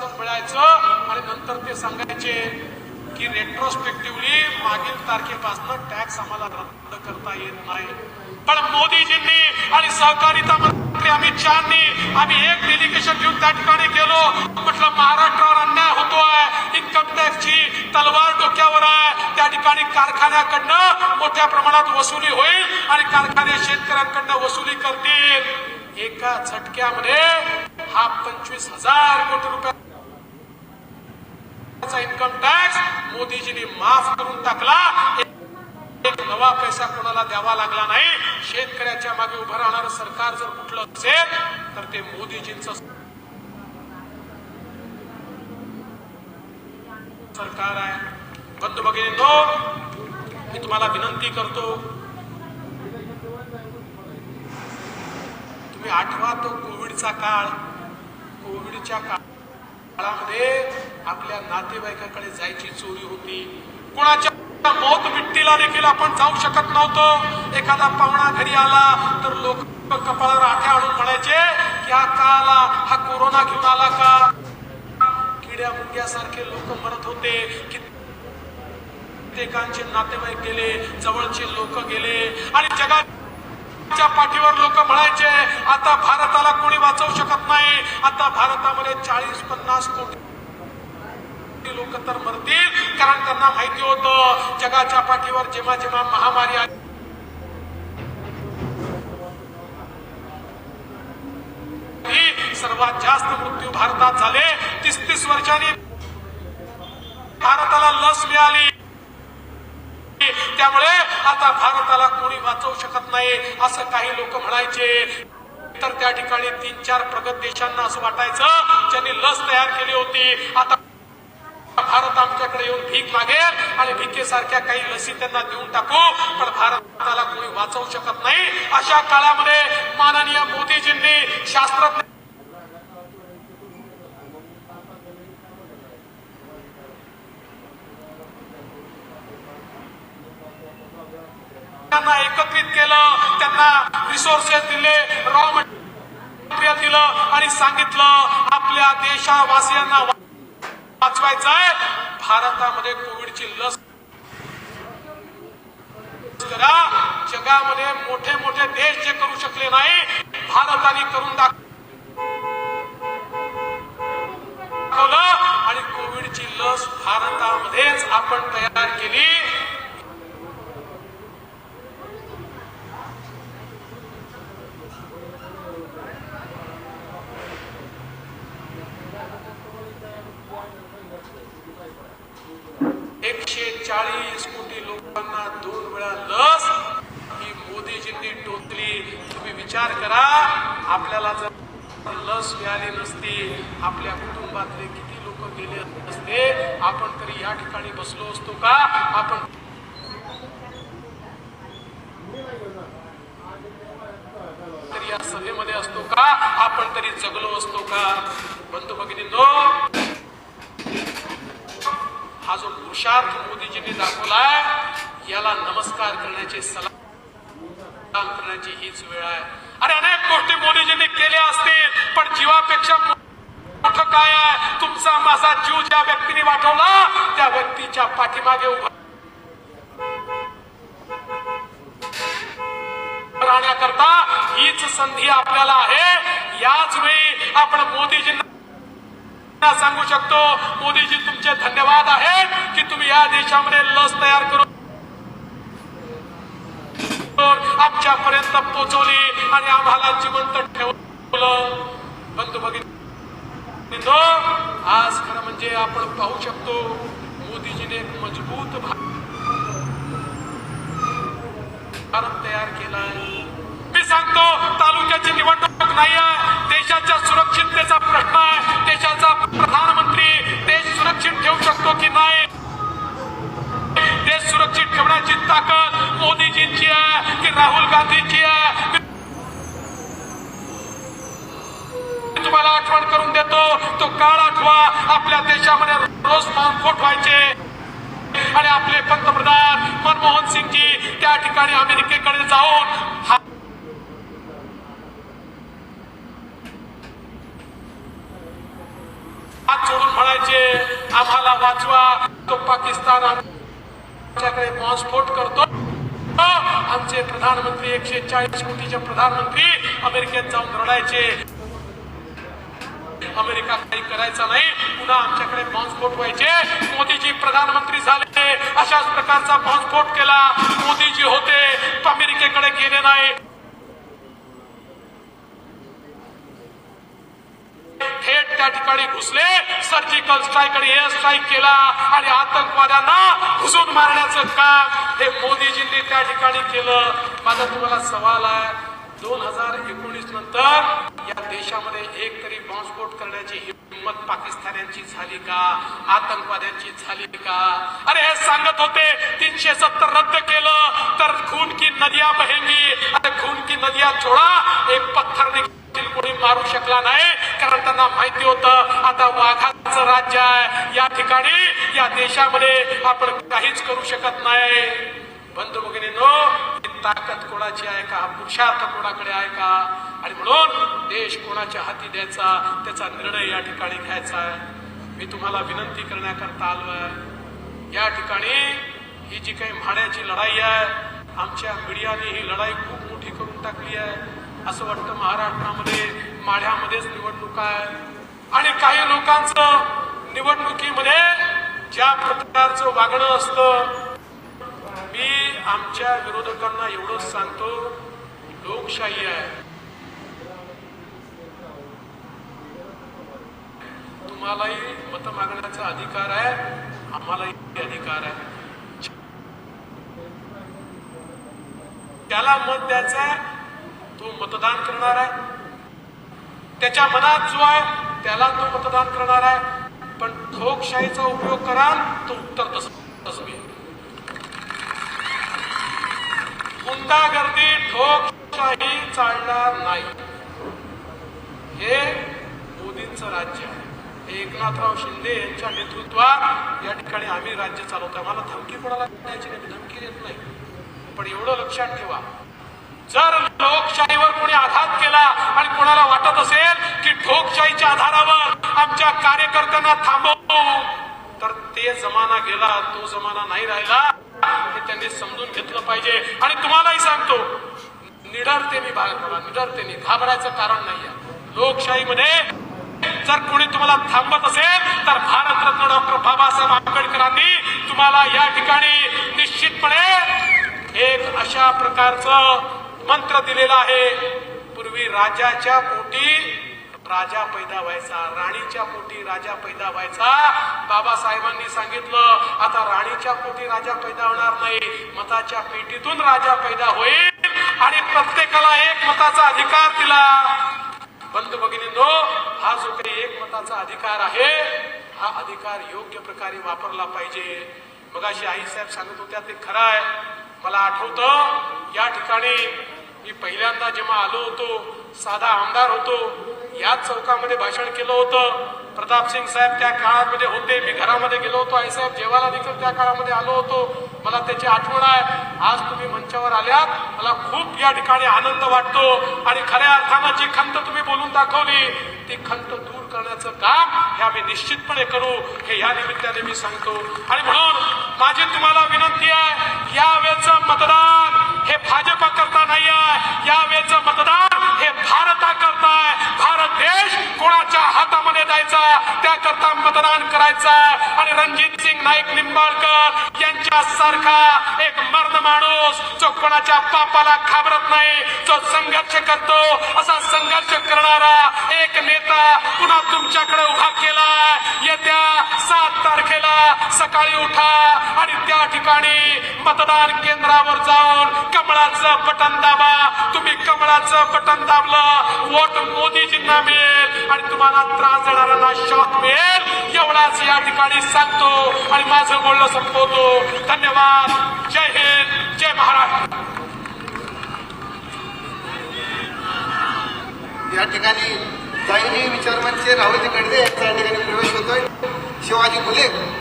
मिळायचं आणि नंतर ते सांगायचे की रेट्रोस्पेक्टिव्हली मागील तारखेपासून टॅक्स आम्हाला रद्द करता येत नाही. पण मोदीजींनी आणि सहकारिता मंत्री अमित शहानी आम्ही एक डेलिगेशन घेऊन त्या ठिकाणी गेलो. म्हटलं महाराष्ट्रावर अन्याय होतोय. इन्कम टॅक्सची तलवार डोक्यावर आहे. त्या ठिकाणी कारखान्याकडनं मोठ्या प्रमाणात वसुली होईल आणि कारखाने शेतकऱ्यांकडनं वसुली करतील. एका झटक्यामध्ये हा पंचवीस हजार कोटी रुपये इन्कम टॅक्स मोदीजींनी माफ करून टाकला. एक नवा पैसा कोणाला द्यावा लागला नाही. शेतकऱ्याच्या मागे उभं राहणार सरकार जर कुठलं असेल तर ते मोदीजींचं सरकार आहे. बंधू भगिनींनो मी तुम्हाला विनंती करतो तुम्ही आठवा तो कोविडचा काळ. कोविडच्या काळामध्ये आपल्या नातेवाईकाकडे जायची चोरी होती. कोणाच्या मौत मिट्टीला देखील आपण जाऊ शकत नव्हतो. एखादा पाहुणा घरी आला तर लोक कपाळावर आठ्या आणून म्हणायचे की हा का आला हा कोरोना घेऊन आला का? किड्या मुंग्यासारखे लोक मरत होते. कित्येकांचे नातेवाईक गेले जवळचे लोक गेले. आणि जगाच्या पाठीवर लोक म्हणायचे आता भारताला कोणी वाचवू शकत नाही. आता भारतामध्ये चाळीस पन्नास कोटी लोक मरतील कारण त्यांना माहिती होतं जगाच्या पाठीवर जेव्हा जेव्हा महामारी आली. सर्वात जास्त मृत्यू भारतात झाले तीस तीस वर्षांनी भारताला लस मिळाली. त्यामुळे आता भारताला कोणी वाचवू शकत नाही असं काही लोक म्हणायचे. तर त्या ठिकाणी तीन चार प्रगत देशांना असं वाटायचं ज्यांनी लस तयार केली होती. आता भारत आमच्याकडे येऊन भीक मागेल आणि भीकेसारख्या काही लसी त्यांना देऊन टाकू. पण भारताला कोणी वाचवू शकत नाही. अशा काळामध्ये माननीय मोदीजींनी शास्त्रज्ञ त्यांना एकत्रित केलं. त्यांना रिसोर्सेस दिले रॉ मटेरियल दिलं आणि सांगितलं आपल्या देशावासियांना वाचवायचं आहे. भारतामध्ये कोविडची लस करा. जगामध्ये मोठे मोठे देश जे करू शकले नाही भारताने करून दाखवलं आणि कोविडची लस भारतामध्येच आपण तयार केली एकशे चाळीस कोटी लोकांना दोन वेळा लस. ही मोदीजींनी टोचली. तुम्ही विचार करा आपल्याला जर लस मिळाली नसती आपल्या कुटुंबातले किती लोक गेले असते आपण तरी या ठिकाणी बसलो असतो का? आपण तरी या सभेमध्ये असतो का? आपण तरी जगलो असतो का? बंधू भगिनी नो जो पुरुषार्थ मोदीजींनी दाखवलाय याला नमस्कार करण्याची सलाम करण्याची हीच वेळ आहे. अरे अनेक गोष्टी मोदीजींनी केल्या असतील पण जीवापेक्षा मोठं काय आहे? तुमचा माझा जीव ज्या व्यक्तीने वाटवला त्या व्यक्तीच्या पाठीमागे उभा राहण्याकरता हीच संधी आपल्याला आहे. याच वेळी आपण मोदीजींना सांगू शकतो मोदीजी तुमचे धन्यवाद आहेत की तुम्ही या देशामध्ये लस तयार करून आमच्यापर्यंत पोहोचवली आणि आम्हाला जिवंत ठेवलं. बंधू भगिनी आज खरं म्हणजे आपण पाहू शकतो मोदीजीने एक मजबूत भारत तयार केला मी सांगतो तालुक्याची निवडणूक नाही आहे देशाच्या सुरक्षिततेचा प्रश्न आहे. देशाचा प्रधानमंत्री देश सुरक्षित ठेवू शकतो की नाही? देश सुरक्षित ठेवण्याची ताकद मोदीजींची आहे की राहुल गांधीची आहे? तुम्हाला आठवण करून देतो तो काळ आठवा. आपल्या देशामध्ये रोज बॉम्बस्फोट व्हायचे. आणि आपले पंतप्रधान मनमोहन सिंगजी त्या ठिकाणी अमेरिकेकडे जाऊन हा हात म्हणायचे आम्हाला वाचवा. तो पाकिस्तान आमच्याकडे बॉम्बस्फोट करतो. आमचे प्रधानमंत्री एकशे चाळीस कोटीचे प्रधानमंत्री अमेरिकेत जाऊन रडायचे. अमेरिका काही करायचा नाही. पुन्हा आमच्याकडे बॉम्बस्फोट व्हायचे. मोदीजी प्रधानमंत्री झाले. अशाच प्रकारचा बॉम्बस्फोट केला. मोदीजी होते. अमेरिकेकडे गेले नाही. त्या ठिकाणी घुसले. सर्जिकल स्ट्राईक आणि एअर स्ट्राईक केला. आणि आतंकवाद्यांना घुसून मारण्याचं काम हे मोदीजींनी त्या ठिकाणी केलं. माझा तुम्हाला सवाल आहे. दोन हजार एकोणीस नंतर या देशामध्ये एक तरी बॉम्बस्फोट करण्याची हिंमत पाकिस्तान्यांची झाली का? आतंकवाद्यांची झाली का? अरे हे सांगत होते. तीनशे सत्तर रद्द केलं. तर खून की नदिया बहेंगी. अरे खून की नदिया छोडा. एक पत्थर देखील कोणी मारू शकला नाही. कारण त्यांना माहिती होतं आता वाघाचं राज्य आहे. या ठिकाणी या देशामध्ये आपण काहीच करू शकत नाही. बंधू भगिनींनो ही ताकद कोणाची आहे का? पुरुषार्थ कोणाकडे आहे का? आणि म्हणून देश कोणाच्या हाती द्यायचा त्याचा निर्णय या ठिकाणी घ्यायचा आहे. मी तुम्हाला विनंती करण्याकरता आलोय या ठिकाणी ही जी काही म्हाड्याची लढाई आहे आमच्या मीडियाने ही लढाई खूप मोठी करून टाकली आहे. असं वाटतं महाराष्ट्रामध्ये माढ्यामध्येच निवडणूक आहे आणि काही लोकांचं निवडणुकीमध्ये ज्या प्रकारचं वागणं असतं मी आमच्या विरोधकांना एवढंच सांगतो लोकशाही आहे. तुम्हालाही मत मागण्याचा अधिकार आहे आम्हालाही अधिकार आहे. त्याला मत द्यायचं आहे तो मतदान करणार आहे. त्याच्या मनात जो आहे त्याला तो मतदान करणार आहे. पण ठोकशाहीचा उपयोग कराल तो उत्तर तस गुंडागर्दी ठोकशाही चालणार नाही. हे मोदींचं राज्य आहे. एकनाथराव शिंदे यांच्या नेतृत्वात या ठिकाणी आम्ही राज्य चालवतो आम्हाला धमकी कोणाला द्यायची नाही मी धमकी देत नाही. पण एवढं लक्षात ठेवा. जर लोकशाहीवर कोणी आघात केला आणि कोणाला वाटत असेल की ठोकशाहीच्या आधारावर आमच्या कार्यकर्त्यांना थांबवू तर ते जमाना गेला तो जमाना नाही राहिला. हे त्यांनी समजून घेतलं पाहिजे. आणि तुम्हालाही सांगतो निडरतेने बाळगला निडरतेने घाबरायचं कारण नाही आहे लोकशाहीमध्ये जर कोणी तुम्हाला थांबत असेल तर भारतरत्न डॉक्टर बाबासाहेब आंबेडकरांनी तुम्हाला या ठिकाणी निश्चितपणे एक अशा प्रकारचं मंत्र दिलेला आहे. पूर्वी राजाच्या पोटी राजा पैदा व्हायचा राणीच्या पोटी राजा पैदा व्हायचा. बाबासाहेबांनी सांगितलं आता राणीच्या पोटी राजा पैदा होणार नाही. मताच्या पेटीतून राजा पैदा होईल आणि प्रत्येकाला एक मताचा अधिकार दिला. बंधू भगिनींनो हा जो काही एक मताचा अधिकार आहे हा अधिकार योग्य प्रकारे वापरला पाहिजे. मगाशी आई साहेब सांगत होत्या ते खरं आहे. मला आठवतं या ठिकाणी मी पहिल्यांदा जेव्हा आलो होतो साधा आमदार होतो याच चौकामध्ये भाषण केलं होतं. प्रताप सिंग साहेब त्या काळामध्ये होते मी घरामध्ये गेलो होतो. आई साहेब जेवायला देखील त्या काळामध्ये आलो होतो. मला त्याची आठवण आहे. आज तुम्ही मंचावर आल्यात. मला खूप या ठिकाणी आनंद वाटतो. आणि खऱ्या अर्थानं जी खंत तुम्ही बोलून दाखवली ती खंत दूर करण्याचं काम हे आम्ही निश्चितपणे करू. हे या निमित्ताने मी सांगतो. आणि म्हणून माझी तुम्हाला विनंती आहे यावेळेचं मतदान हे भाजपा करता नाही आहे यावेळेचं मतदान हे भारता करता आहे भारत देश कोणाच्या हातामध्ये द्यायचा त्याकरता मतदान करायचा आणि रणजित सिंग नाईक निंबाळकर यांच्या सारखा एक मर्द माणूस जो कोणाच्या पापाला घाबरत नाही जो संघर्ष करतो असा संघर्ष करणारा एक नेता पुन्हा तुमच्याकडे उभा केला येत्या सात तारखेला सकाळी उठा आणि त्या ठिकाणी मतदान केंद्रावर जाऊन कमळाचं बटन दाबा. तुम्ही कमळाचं बटन दाबलं वोट मोदीजींना मिळेल आणि तुम्हाला त्रास देणाऱ्यांना शॉक मिळेल. एवढाच या ठिकाणी सांगतो आणि माझं बोलणं संपवतो. धन्यवाद. जय हिंद. जय महाराष्ट्र. या ठिकाणी जाईनी विचारमंच राहुल गडदे यांचा या ठिकाणी प्रवेश होतोय. शिवाजी फुले.